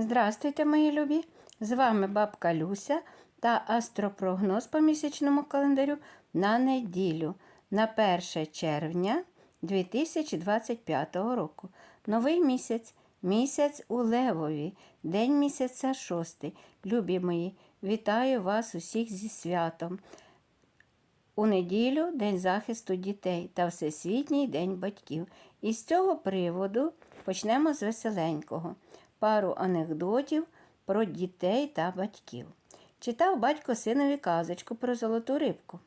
Здрастуйте, мої любі! З вами бабка Люся та астропрогноз по місячному календарю на неділю на 1 червня 2025 року. Новий місяць, місяць у Левові, день місяця шостий. Любі мої, вітаю вас усіх зі святом. У неділю День захисту дітей та Всесвітній день батьків. І з цього приводу почнемо з веселенького. Пару анекдотів про дітей та батьків. Читав батько синові казочку про золоту рибку.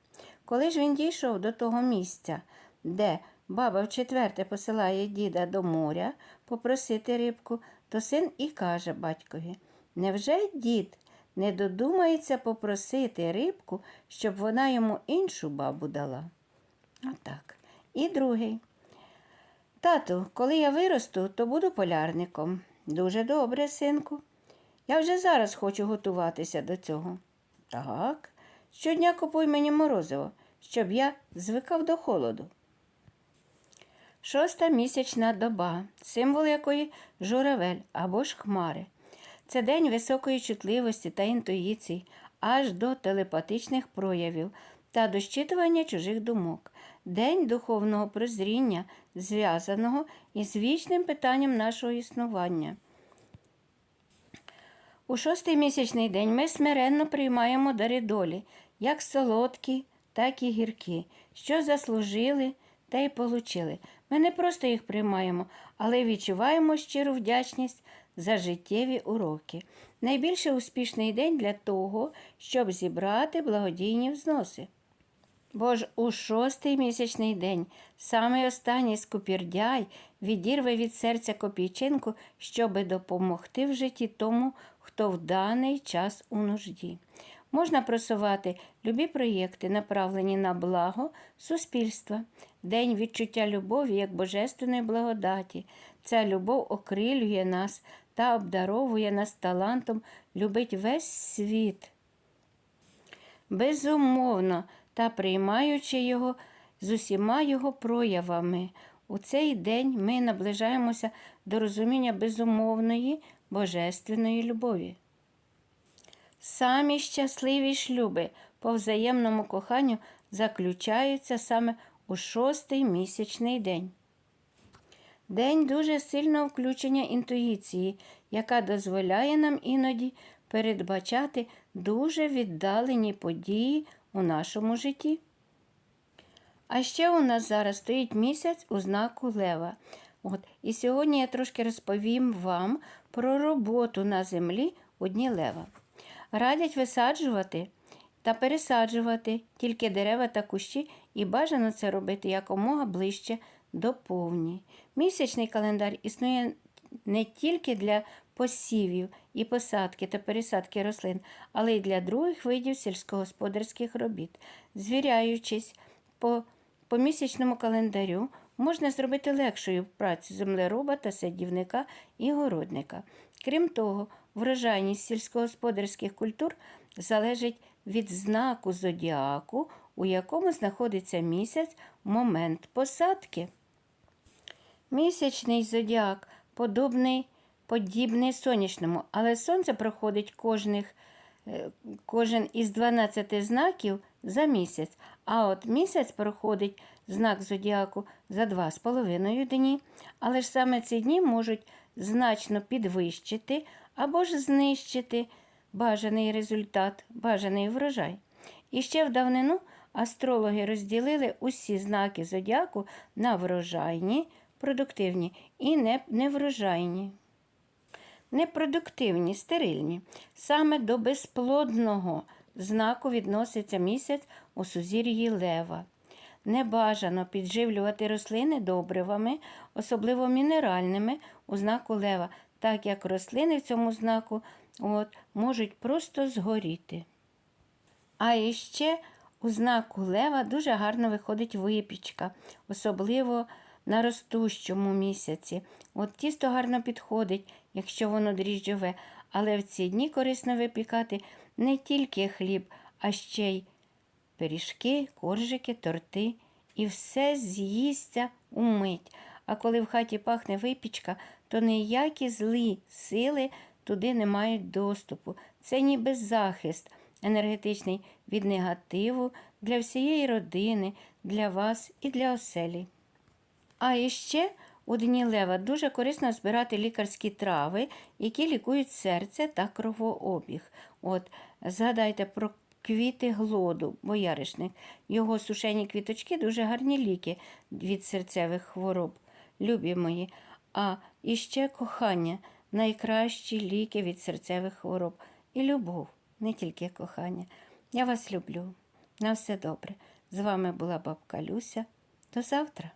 Коли ж він дійшов до того місця, де баба вчетверте посилає діда до моря попросити рибку, то син і каже батькові: Невже дід не додумається попросити рибку, щоб вона йому іншу бабу дала? Отак. І другий. Тату, коли я виросту, то буду полярником. Дуже добре, синку. Я вже зараз хочу готуватися до цього. Так, щодня купуй мені морозиво, щоб я звикав до холоду. Шоста місячна доба, символ якої журавель або ж хмари. Це день високої чутливості та інтуїцій, аж до телепатичних проявів та до щитування чужих думок, день духовного прозріння, зв'язаного із вічним питанням нашого існування. У шостий місячний день ми смиренно приймаємо дари долі, як солодкі, так і гіркі, що заслужили та й получили. Ми не просто їх приймаємо, але відчуваємо щиру вдячність за життєві уроки. Найбільше успішний день для того, щоб зібрати благодійні взноси. Бо ж у шостий місячний день самий останній скупірдяй відірве від серця копійчинку, щоби допомогти в житті тому, хто в даний час у нужді. Можна просувати любі проєкти, направлені на благо суспільства, день відчуття любові як божественної благодаті. Ця любов окрилює нас та обдаровує нас талантом любить весь світ безумовно та приймаючи його з усіма його проявами. У цей день ми наближаємося до розуміння безумовної божественної любові. Самі щасливі шлюби по взаємному коханню заключаються саме у шостий місячний день. День дуже сильного включення інтуїції, яка дозволяє нам іноді передбачати дуже віддалені події у нашому житті. А ще у нас зараз стоїть місяць у знаку Лева. От, І сьогодні я трошки розповім вам про роботу на землі у дні Лева. Радять висаджувати та пересаджувати тільки дерева та кущі, і бажано це робити якомога ближче до повні. Місячний календар існує не тільки для посівів і посадки та пересадки рослин, але й для других видів сільськогосподарських робіт. Звіряючись по, по місячному календарю, можна зробити легшою працю землероба та садівника і городника. Крім того, врожайність сільськогосподарських культур залежить від знаку зодіаку, у якому знаходиться місяць момент посадки. Місячний зодіак подобний, подібний сонячному, але сонце проходить кожних, е, кожен із 12 знаків за місяць, а от місяць проходить знак зодіаку за 2,5 дні. Але ж саме ці дні можуть значно підвищити або ж знищити бажаний результат, бажаний врожай. І ще в давнину астрологи розділили усі знаки зодіаку на врожайні, продуктивні і неврожайні. Непродуктивні, стерильні. Саме до безплодного знаку відноситься місяць у сузір'ї лева. Небажано підживлювати рослини добривами, особливо мінеральними у знаку лева, так як рослини в цьому знаку от, можуть просто згоріти. А іще у знаку лева дуже гарно виходить випічка, особливо на ростущому місяці. От тісто гарно підходить, якщо воно дріжджове, але в ці дні корисно випікати не тільки хліб, а ще й пиріжки, коржики, торти. І все з'їсться умить. А коли в хаті пахне випічка, то ніякі злі сили туди не мають доступу. Це ніби захист енергетичний від негативу для всієї родини, для вас і для оселі. А іще у дні лева дуже корисно збирати лікарські трави, які лікують серце та кровообіг. От, згадайте про квіти глоду, бояришник. Його сушені квіточки дуже гарні ліки від серцевих хвороб. Любі мої. А іще кохання найкращі ліки від серцевих хвороб. І любов, не тільки кохання. Я вас люблю. На все добре. З вами була бабка Люся. До завтра.